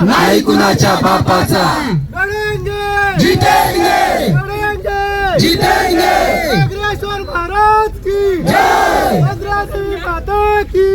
नाही कुणाच्या बापाचा. जितेंगे जितेंगे अग्रेसर भारत की अग्रेसर माता की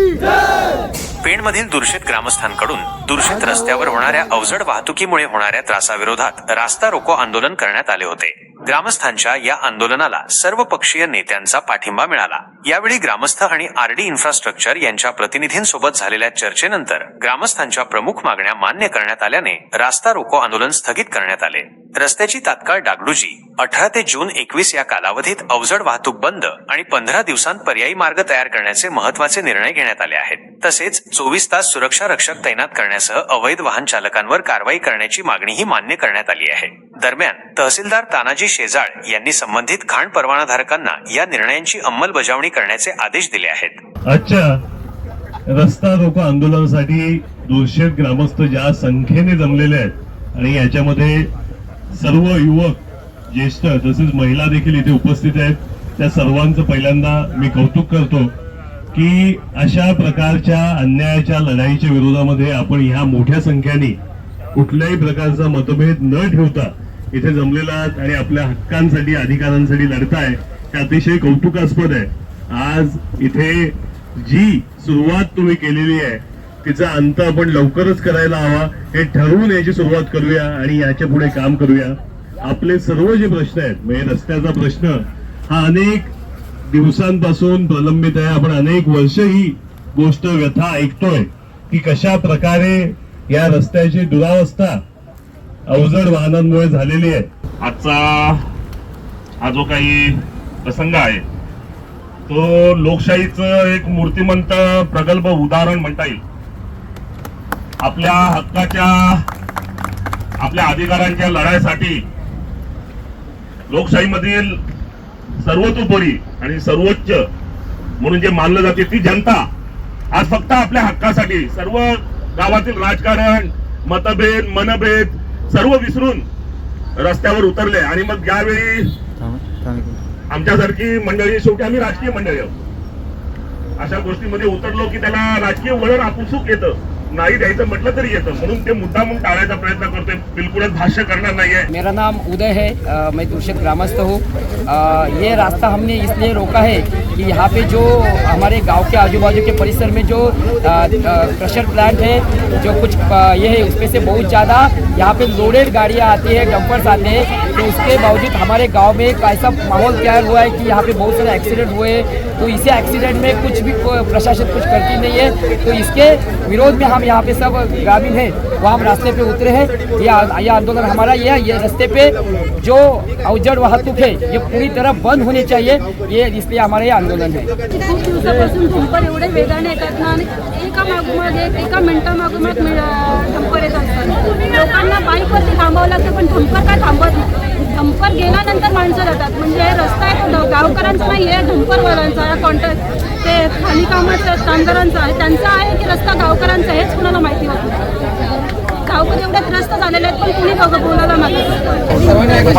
पेणमधील दुर्षित ग्रामस्थांकडून दूषित रस्त्यावर होणाऱ्या अवजड वाहतुकीमुळे होणाऱ्या त्रासाविरोधात रास्ता रोको आंदोलन करण्यात आले होते. ग्रामस्थांच्या या आंदोलनाला सर्व पक्षीय नेत्यांचा पाठिंबा मिळाला. यावेळी ग्रामस्थ आणि आरडी इन्फ्रास्ट्रक्चर यांच्या प्रतिनिधींसोबत झालेल्या चर्चेनंतर ग्रामस्थांच्या प्रमुख मागण्या मान्य करण्यात आल्याने रास्ता रोको आंदोलन स्थगित करण्यात आले. रस्त्याची तात्काळ डागडुजी अठरा ते जून एकवीस या कालावधीत अवजड वाहतूक बंद आणि पंधरा दिवसांत पर्यायी मार्ग तयार करण्याचे महत्त्वाचे निर्णय घेण्यात आले आहेत. तसेच चोवीस तास सुरक्षा रक्षक तैनात करण्यासह अवैध वाहन चालकांवर कारवाई करण्याची मागणीही मान्य करण्यात आली आहे. दरम्यान तहसीलदार तानाजी शेजाळ यांनी संबंधित खाण परवानाधारकांना या निर्णयांची अंमलबजावणी करण्याचे आदेश दिले आहेत. आजच्या रस्ता रोको आंदोलनासाठी दोनशे ग्रामस्थ ज्या संख्येने जमलेले आहेत आणि याच्यामध्ये सर्व युवक ज्येष्ठ तसेच महिला देखील इथे उपस्थित आहेत. त्या सर्वांचं पहिल्यांदा मी कौतुक करतो की अशा प्रकारच्या अन्यायाच्या लढाईच्या विरोधामध्ये आपण ह्या मोठ्या संख्येने कुठल्याही प्रकारचा मतभेद न ठेवता इथे जमलेला आहात आणि आपल्या हक्कांसाठी अधिकारांसाठी लढताय हे अतिशय कौतुकास्पद आहे. आज इथे जी सुरुवात तुम्ही केलेली आहे तिचा अंत आपण लवकरच करायला हवा. हे ठरवून याची सुरुवात करूया आणि याच्यापुढे काम करूया. आपले सर्व जे प्रश्न आहेत म्हणजे रस्त्याचा प्रश्न हा अनेक दिवसांपासून प्रलंबित आहे. आपण अनेक वर्ष ही गोष्ट व्यथा ऐकतोय की कशा प्रकारे या रस्त्याची दुरावस्था अवजड वाहनांमुळे झालेली आहे. आजचा हा जो काही प्रसंग आहे तो लोकशाहीचं एक मूर्तिमंत प्रगल्भ उदाहरण म्हणता येईल. आपल्या हक्काच्या आपल्या अधिकारांच्या लढाईसाठी लोकशाहीमधील सर्वतोपरी आणि सर्वोच्च म्हणून जे मानलं जाते ती जनता आज फक्त आपल्या हक्कासाठी सर्व गावातील राजकारण मतभेद मनभेद सर्व विसरून रस्त्यावर उतरले. आणि मग यावेळी आमच्यासारखी मंडळी शेवटी आम्ही राजकीय मंडळी आहोत. अशा गोष्टीमध्ये उतरलो की त्याला राजकीय वळण आपसुक येतं. नाही द्यायचं म्हटलं तरी येतं. म्हणून ते टाळायचा प्रयत्न करतोय. बिलकुलच भाष्य करणार मेरा नाम उदय है अ, मैं दूषित ग्रामस्थ हूँ। ये रास्ता हमने इसलिए रोका है कि यहाँ पे जो हमारे गाँव के आजू बाजू के परिसर में जो क्रशर प्लांट है जो कुछ ये है उसमें से बहुत ज़्यादा यहाँ पे लोडेड गाड़ियाँ आती है डंपर्स आते हैं। तो उसके बावजूद हमारे गाँव में ऐसा माहौल तैयार हुआ है कि यहाँ पे बहुत सारे एक्सीडेंट हुए तो इसे एक्सीडेंट में कुछ भी प्रशासन कुछ करती नहीं है। तो इसके विरोध में हम यहाँ पे सब ग्रामीण है वो हम रास्ते पे उतरे हैं। ये ये आंदोलन हमारा ये है ये रास्ते पे जो अवजड वाहतूक है ये पूरी तरह बंद होनी चाहिए। ये इसलिए हमारा ये आंदोलन है। खूप दिवसापासून डंपर एवढे वेगाने येतात ना आणि एका मागोमाग एक एका मिनिटामागोमाग डंपर येत असतात. लोकांना बाईकवरती थांबावं लागतं पण डंपर काय थांबत नाही? डंपर गेल्यानंतर माणसं जातात. म्हणजे हे रस्ता आहे तो गावकऱ्यांचा नाही आहे डंपरवाल्यांचा कॉन्ट्रॅक्ट ते खाली कामाचं कामगारांचा आहे त्यांचा आहे की रस्ता गावकऱ्यांचा हेच कुणाला माहिती होतं गावकरी एवढे त्रस्त झालेले आहेत पण कुणी बघ बोलायला मागत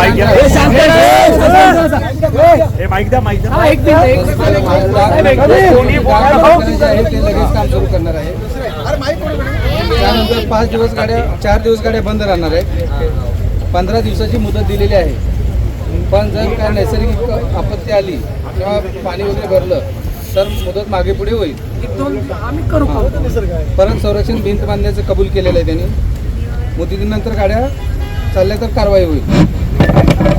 त्यानंतर पाच दिवस गाड्या चार दिवस गाड्या बंद राहणार आहेत. पंधरा दिवसाची मुदत दिलेली आहे. पण जर काय नैसर्गिक आपत्ती आली किंवा पाणी वगैरे भरलं तर मुदत मागे पुढे होईल. परत संरक्षण भिंत बांधण्याचं कबूल केलेलं आहे त्यांनी. मुदतीनंतर गाड्या चालल्या तर कारवाई होईल.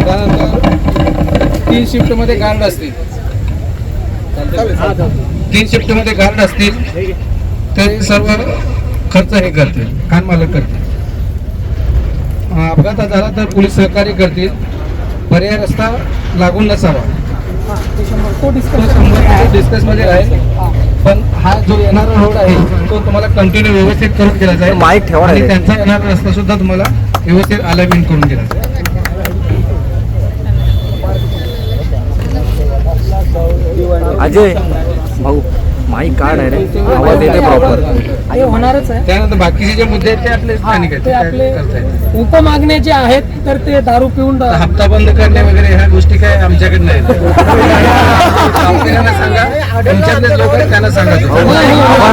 त्यानंतर तीन शिफ्टमध्ये गार्ड असतील. तीन शिफ्टमध्ये गार्ड असतील ते सर्व खर्च हे करतील खान मालक करतील. अपघात झाला तर पोलीस सहकार्य करतील. पर्याय रस्ता लागून नसावा. तो डिस्कसमध्ये राहील पण हा जो येणारा रोड आहे तो तुम्हाला कंटिन्यू व्यवस्थित करून दिला जाईल माईक ठेवा आणि त्यांचा येणारा रस्ता सुद्धा तुम्हाला व्यवस्थित अलाइनमेंट करून दिला जाईल अजय भाऊ. माई कार्ड आहे रे. आवाज येते प्रॉपर हे होणारच आहे. त्यानंतर बाकीचे जे मुद्दे आहेत ते आपले स्थानिक आहेत. ते आपले. उपमागणे जे आहेत तर ते दारू पिऊन हप्ता बंद करणे वगैरे ह्या गोष्टी काय आमच्याकडे नाही. सांगा. तुमच्यातले लोक त्यांना सांगा.